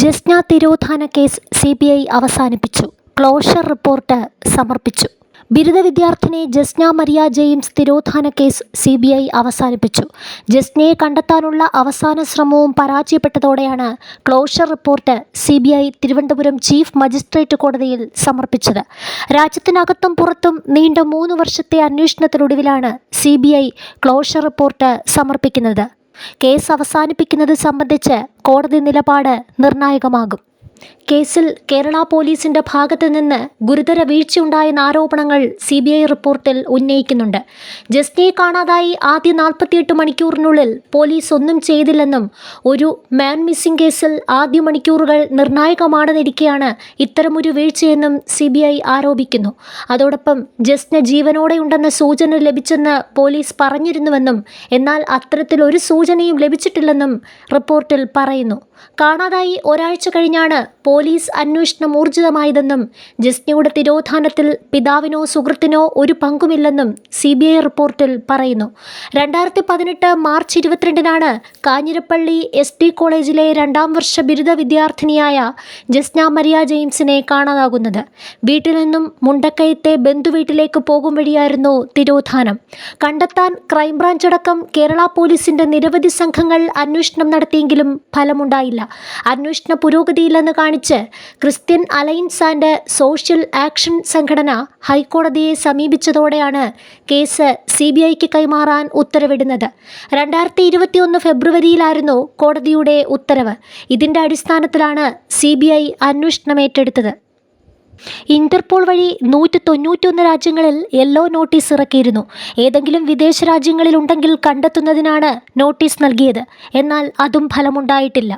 ജസ്ന തിരോധാന case C B I അവസാനിപ്പിച്ചു. Closure report സമർപ്പിച്ചു. ബിരുദ വിദ്യാർത്ഥിനി ജസ്ന മരിയ ജെയിംസ് തിരോധാന കേസ് സി ബി ഐ അവസാനിപ്പിച്ചു. ജസ്നയെ കണ്ടെത്താനുള്ള അവസാന ശ്രമവും പരാജയപ്പെട്ടതോടെയാണ് closure report C B I Thiruvananthapuram chief magistrate കോടതിയിൽ സമർപ്പിച്ചത്. രാജ്യത്തിനകത്തും പുറത്തും നീണ്ട മൂന്ന് വർഷത്തെ അന്വേഷണത്തിനൊടുവിലാണ് C B I closure report സമർപ്പിക്കുന്നത്. കേസ് അവസാനിപ്പിക്കുന്നത് സംബന്ധിച്ച് കോടതി നിലപാട് നിർണായകമാകും. കേസിൽ കേരള പോലീസിന്റെ ഭാഗത്ത് നിന്ന് ഗുരുതര വീഴ്ചയുണ്ടായെന്ന ആരോപണങ്ങൾ സി ബി ഐ റിപ്പോർട്ടിൽ ഉന്നയിക്കുന്നുണ്ട്. ജസ്റ്റിയെ കാണാതായി ആദ്യ നാൽപ്പത്തിയെട്ട് മണിക്കൂറിനുള്ളിൽ പോലീസ് ഒന്നും ചെയ്തില്ലെന്നും ഒരു മാൻ മിസ്സിംഗ് കേസിൽ ആദ്യ മണിക്കൂറുകൾ നിർണായകമാണെന്നിരിക്കെയാണ് ഇത്തരമൊരു വീഴ്ചയെന്നും സി ബി ഐ ആരോപിക്കുന്നു. അതോടൊപ്പം ജസ്റ്റിന് ജീവനോടെയുണ്ടെന്ന സൂചന ലഭിച്ചെന്ന് പോലീസ് പറഞ്ഞിരുന്നുവെന്നും എന്നാൽ അത്തരത്തിൽ ഒരു സൂചനയും ലഭിച്ചിട്ടില്ലെന്നും റിപ്പോർട്ടിൽ പറയുന്നു. കാണാതായി ഒരാഴ്ച കഴിഞ്ഞാണ് പോലീസ് അന്വേഷണം ഊർജിതമായതെന്നും ജസ്നയുടെ തിരോധാനത്തിൽ പിതാവിനോ സുഹൃത്തിനോ ഒരു പങ്കുമില്ലെന്നും സി ബി ഐ റിപ്പോർട്ടിൽ പറയുന്നു. രണ്ടായിരത്തി പതിനെട്ട് മാർച്ച് ഇരുപത്തിരണ്ടിനാണ് കാഞ്ഞിരപ്പള്ളി എസ് ടി കോളേജിലെ രണ്ടാം വർഷ ബിരുദ വിദ്യാർത്ഥിനിയായ ജസ്ന മരിയ ജെയിംസിനെ കാണാതാകുന്നത്. വീട്ടിൽ നിന്നും മുണ്ടക്കയത്തെ ബന്ധുവീട്ടിലേക്ക് പോകും വഴിയായിരുന്നു തിരോധാനം. കണ്ടെത്താൻ ക്രൈംബ്രാഞ്ച് അടക്കം കേരള പോലീസിന്റെ നിരവധി സംഘങ്ങൾ അന്വേഷണം നടത്തിയെങ്കിലും ഫലമുണ്ടായില്ല അന്വേഷണ പുരോഗതിയില്ലെന്ന് കാണിച്ച് Christian alliance and social action സംഘടന ഹൈക്കോടതിയെ സമീപിച്ചതോടെയാണ് കേസ് സി ബി ഐക്ക് കൈമാറാൻ ഉത്തരവിടുന്നത്. രണ്ടായിരത്തി ഇരുപത്തിയൊന്ന് ഫെബ്രുവരിയിലായിരുന്നു കോടതിയുടെ ഉത്തരവ്. ഇതിന്റെ അടിസ്ഥാനത്തിലാണ് സി ബി ഐ അന്വേഷണം ഏറ്റെടുത്തത് ഇന്റർപോൾ വഴി നൂറ്റി തൊണ്ണൂറ്റിയൊന്ന് രാജ്യങ്ങളിൽ യെല്ലോ നോട്ടീസ് ഇറക്കിയിരുന്നു. ഏതെങ്കിലും വിദേശ രാജ്യങ്ങളിൽ ഉണ്ടെങ്കിൽ കണ്ടെത്തുന്നതിനാണ് നോട്ടീസ് നൽകിയത്. എന്നാൽ അതും ഫലമുണ്ടായിട്ടില്ല.